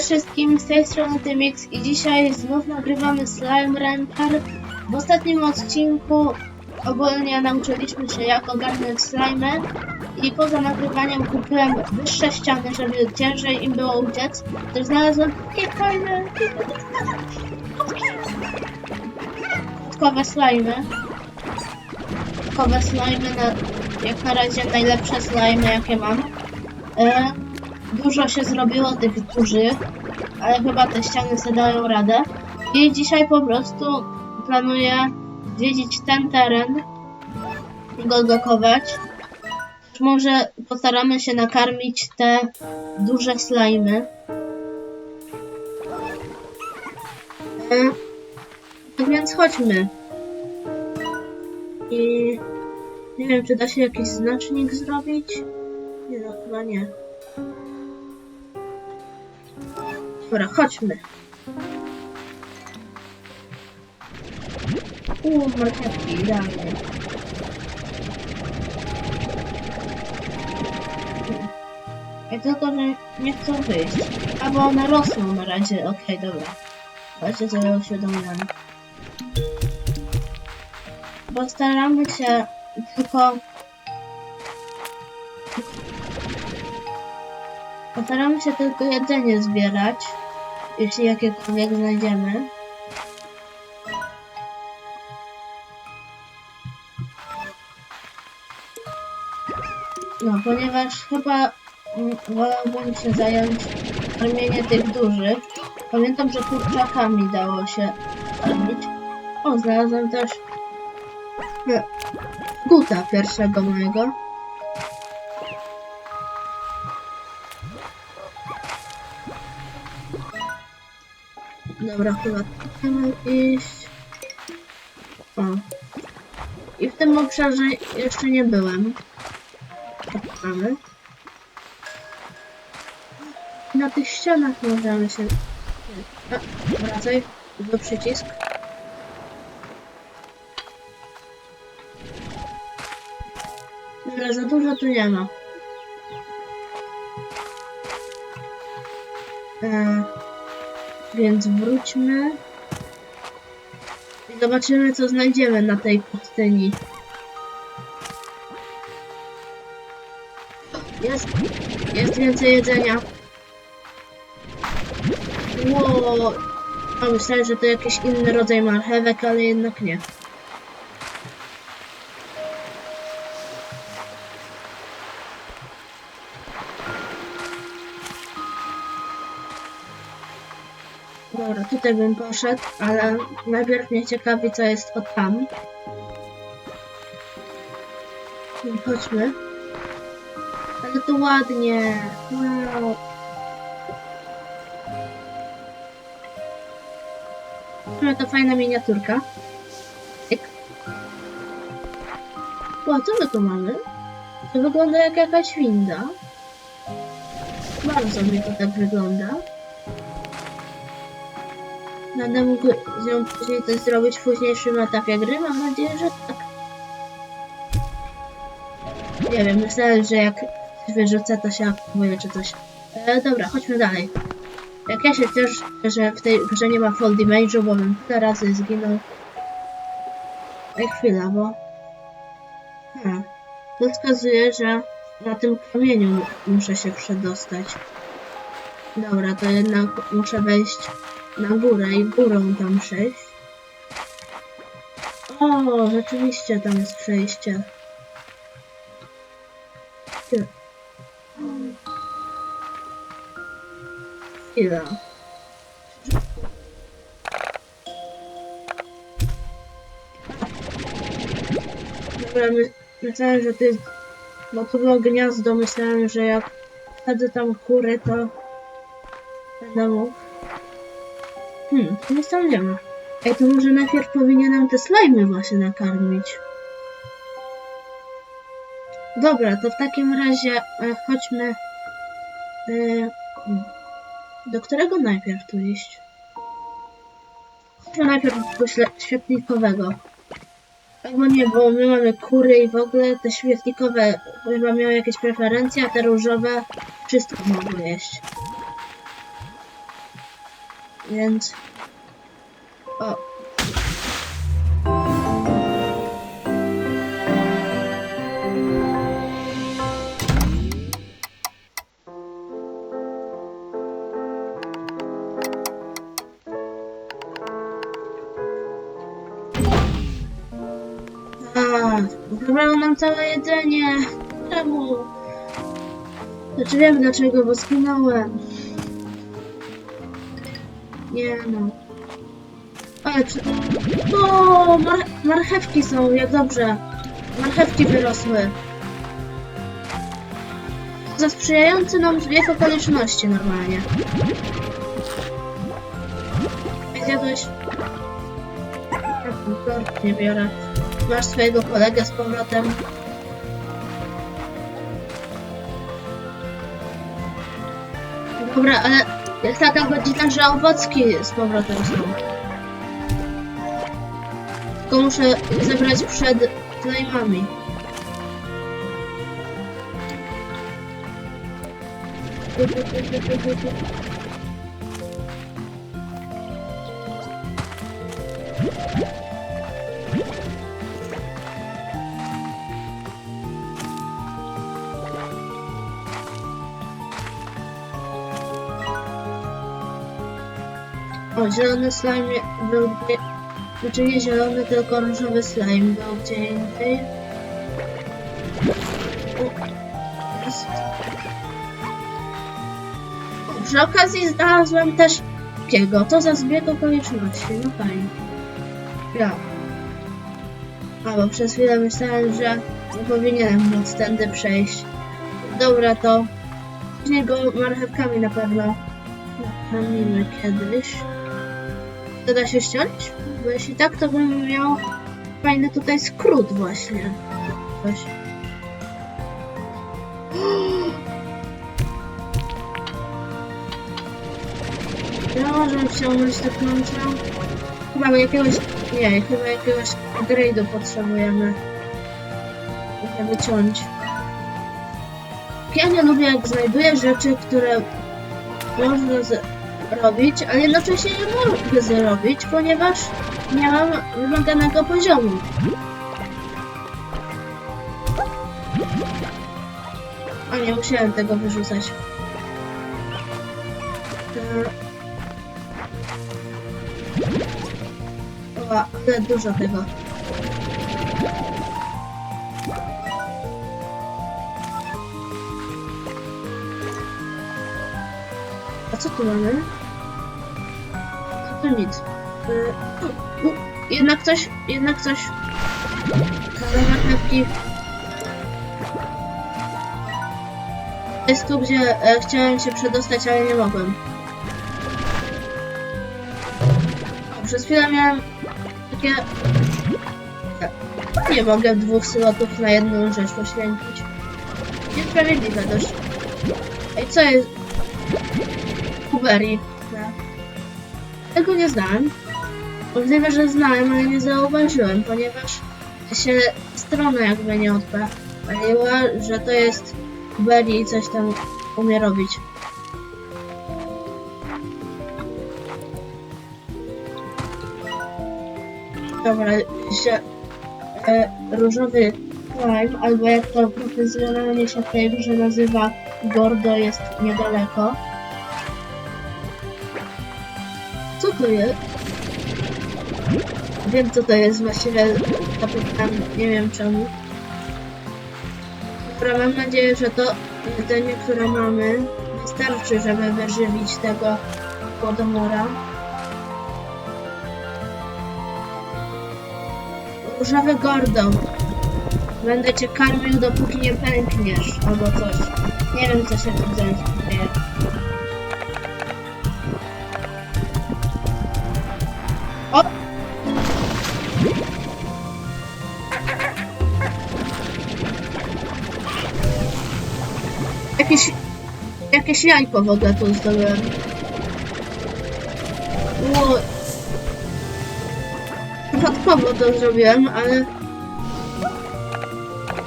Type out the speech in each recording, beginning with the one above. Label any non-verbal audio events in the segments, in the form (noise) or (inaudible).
Wszystkim, z tej strony Tymix i dzisiaj znów nagrywamy Slime Rancher. W ostatnim odcinku ogólnie nauczyliśmy się jak ogarnąć slime i poza nagrywaniem kupiłem wyższe ściany, żeby ciężej im było uciec. Też znalazłem takie fajne kostkowe slimy. Kostkowe slimy, na, jak na razie najlepsze slimy jakie mam. E, dużo się zrobiło tych dużych, ale chyba te ściany sobie dają radę. I dzisiaj po prostu planuję zwiedzić ten teren i go odblokować. Może postaramy się nakarmić te duże slimy. E, tak więc chodźmy. I nie wiem, czy da się jakiś znacznik zrobić? Nie, no chyba nie. Dobra, chodźmy. Uuu, marchewki, idealnie. Ja tylko, że nie chcą wyjść. Albo one rosną na razie. Okej, dobra. Chodźcie sobie uświadomione. Postaramy się tylko... Postaramy się tylko jedzenie zbierać, jeśli jakiekolwiek znajdziemy. No, ponieważ chyba wolałbym się zająć karmieniem tych dużych. Pamiętam, że kurczakami dało się karmić. O, znalazłem też e, guta pierwszego mojego. Dobra, chyba chcemy iść. O. I w tym obszarze jeszcze nie byłem. Mamy. Na tych ścianach możemy się... A, wracaj. Do przycisk. Dobra, za dużo tu nie ma. E, więc wróćmy. I zobaczymy, co znajdziemy na tej pustyni. Jest, jest więcej jedzenia. Ło, a myślałem, że to jakiś inny rodzaj marchewek, ale jednak nie. Dobra, tutaj bym poszedł, ale najpierw mnie ciekawi, co jest od tam. Chodźmy. Ale to ładnie. Wow. No to fajna miniaturka. Tyk. Co my tu mamy? To wygląda jak jakaś winda. Bardzo mi to tak wygląda. Będę mógł z nią później coś zrobić w późniejszym etapie gry. Mam nadzieję, że tak. Nie wiem, myślałem, że jak coś wyrzucę, to się aktywuje czy coś. E, dobra, chodźmy dalej. Jak ja się cieszę, że w tej grze nie ma fall damage'u, bo bym tyle razy zginął. Ej, chwila, bo... Hmm. To wskazuje, że na tym kamieniu muszę się przedostać. Dobra, to jednak muszę wejść na górę i górą tam przejść. O, rzeczywiście tam jest przejście. Ty. Chwila. Dobra, my, myślałem, że jest... Bo to było gniazdo, myślałem, że jak wsadzę tam kury, to mógł. Hmm, nie ma. Ej, to może najpierw powinienem te slajmy właśnie nakarmić. Dobra, to w takim razie e, chodźmy... E, hmm. do którego najpierw tu iść? Chodźmy najpierw do świetlikowego. Albo nie, bo my mamy kury i w ogóle te świetlikowe chyba miały jakieś preferencje, a te różowe wszystko mogły jeść. Więc... O. Zabrało nam całe jedzenie. Czemu? Znaczy wiem dlaczego, bo zginąłem. Nie no. Ale przy... O, mar marchewki są, jak dobrze. Marchewki wyrosły. Za sprzyjający nam zbieg okoliczności normalnie. Zjadłeś? Ja ten tort nie biorę. Masz swojego kolegę z powrotem. Dobra, ale jest taka godzina, że owocki z powrotem są. Tylko muszę zebrać przed slajmami. O, zielony slime był gdzie... Znaczy nie zielony, tylko różowy slime był gdzie indziej. Przy okazji znalazłem też takiego. To za zbieg okoliczności. No fajnie. Ja. A, bo przez chwilę myślałem, że nie powinienem móc tędy przejść. Dobra, to później go marchewkami na pewno nakarmimy kiedyś. To da się ściąć? Bo jeśli tak, to bym miał fajny tutaj skrót właśnie. Coś. (gasps) Ja możemy wciągnąć te klucze. Chyba jakiegoś... Nie, chyba jakiegoś upgrade'u potrzebujemy. Żeby ciąć. Ja nie lubię jak znajduję rzeczy, które można zrobić, ale jednocześnie nie mogę zrobić, ponieważ nie mam wymaganego poziomu. A nie musiałem tego wyrzucać. E, O, ale dużo tego. A co tu mamy? To nic. Y, u, u, jednak coś, jednak coś. Marchewki. Jest tu, gdzie e, chciałem się przedostać, ale nie mogłem. Przez chwilę miałem takie... E, Nie mogę dwóch slotów na jedną rzecz poświęcić. Niesprawiedliwe dość. Ej, co jest? Kuberii. Tego nie znałem. Możliwe, że znałem, ale nie zauważyłem, ponieważ się strona jakby nie odpaliła, że to jest Kuberii i coś tam umie robić. Dobra, się e, różowy slime, albo jak to profesjonalnie się w tej grze nazywa, Gordo jest niedaleko. Co to jest? Wiem co to jest właściwie, zapytam, nie wiem czemu. Dobra, mam nadzieję, że to jedzenie, które mamy, wystarczy, żeby wyżywić tego głodomora. Różowy Gordon. Będę cię karmił, dopóki nie pękniesz, albo coś. Nie wiem, co się tu dzieje. Jakieś jajko w ogóle tu zdobyłem. Ło... Przypadkowo to zrobiłem, ale...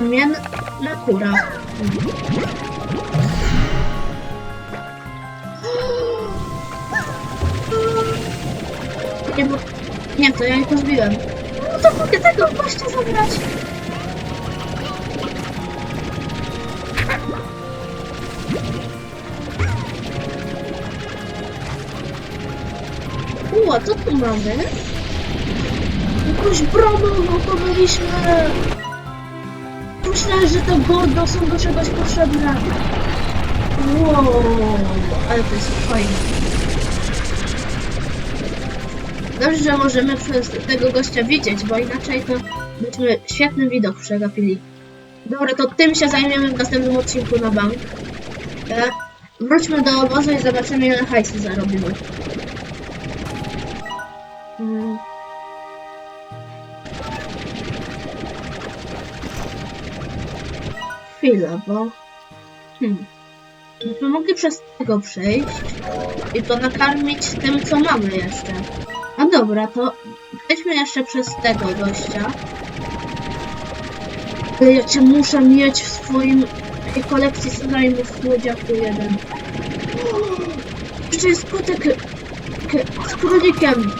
Mian natura. (gasps) Nie, bo... Nie, to ja ich pozbiłem. No to mogę tego gościa zabrać. Ua, co tu mamy? Jakąś bramę uruchomiliśmy. Myślałem, że te gordo są do czegoś potrzebne. Wow, ale to jest fajne. Dobrze, że możemy przez tego gościa widzieć, bo inaczej to byśmy świetny widok przegapili. Dobra, to tym się zajmiemy w następnym odcinku na bank. E, wróćmy do obozu i zobaczymy ile hajsu zarobimy. Chwila, bo... Hmm. No mogli przez tego przejść i to nakarmić tym, co mamy jeszcze. A dobra, to przejdźmy jeszcze przez tego gościa. Ale ja cię muszę mieć w swoim tej kolekcji slime'ów słodziaku jeden. Jeszcze jest kotek z królikiem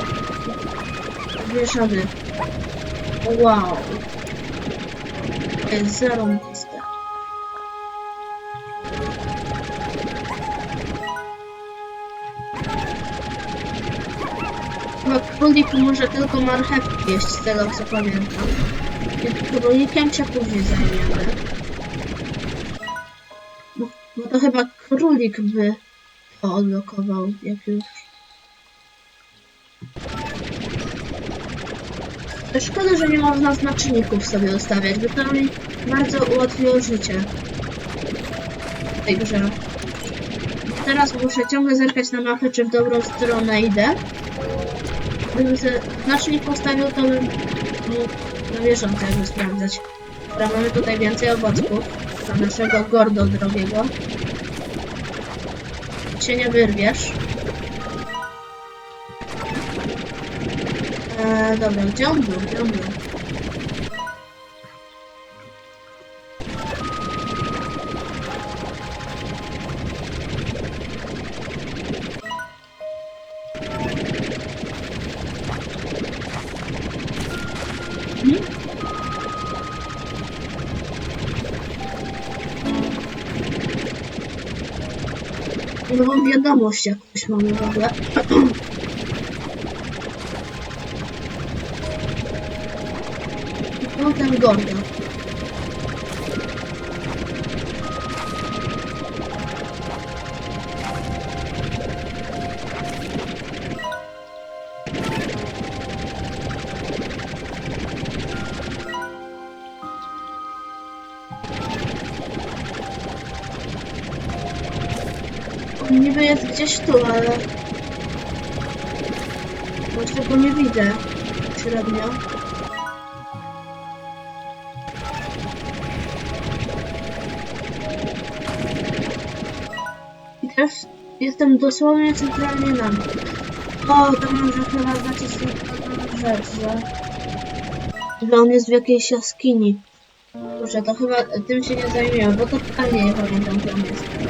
mieszany. Wow. To jest zarąbiste. Królik może tylko marchewki jeść, z tego co pamiętam. Więc Królikiem się później zajmiemy. Bo, bo to chyba królik by to odblokował, jak już. Szkoda, że nie można znaczników sobie ustawiać, by to mi bardzo ułatwiło życie w tej grze. Teraz muszę ciągle zerkać na mapę, czy w dobrą stronę idę. Gdybym sobie znacznik postawił, to bym mógł na bieżąco jakby sprawdzać. Dobra, mamy tutaj więcej owoców dla naszego gordo drogiego. Się nie wyrwiesz. Eee, dobra, gdzie on był? Gdzie on był? Wiadomość jakąś mamy w ogóle. (clears throat) No ten gdzieś tu, ale... Właśnie go nie widzę. Średnio. I teraz jestem dosłownie centralnie na. O, to może chyba znaczyć jedną rzecz, że... Że on jest w jakiejś jaskini. Kurczę, to chyba tym się nie zajmuję, bo totalnie nie pamiętam, gdzie on jest.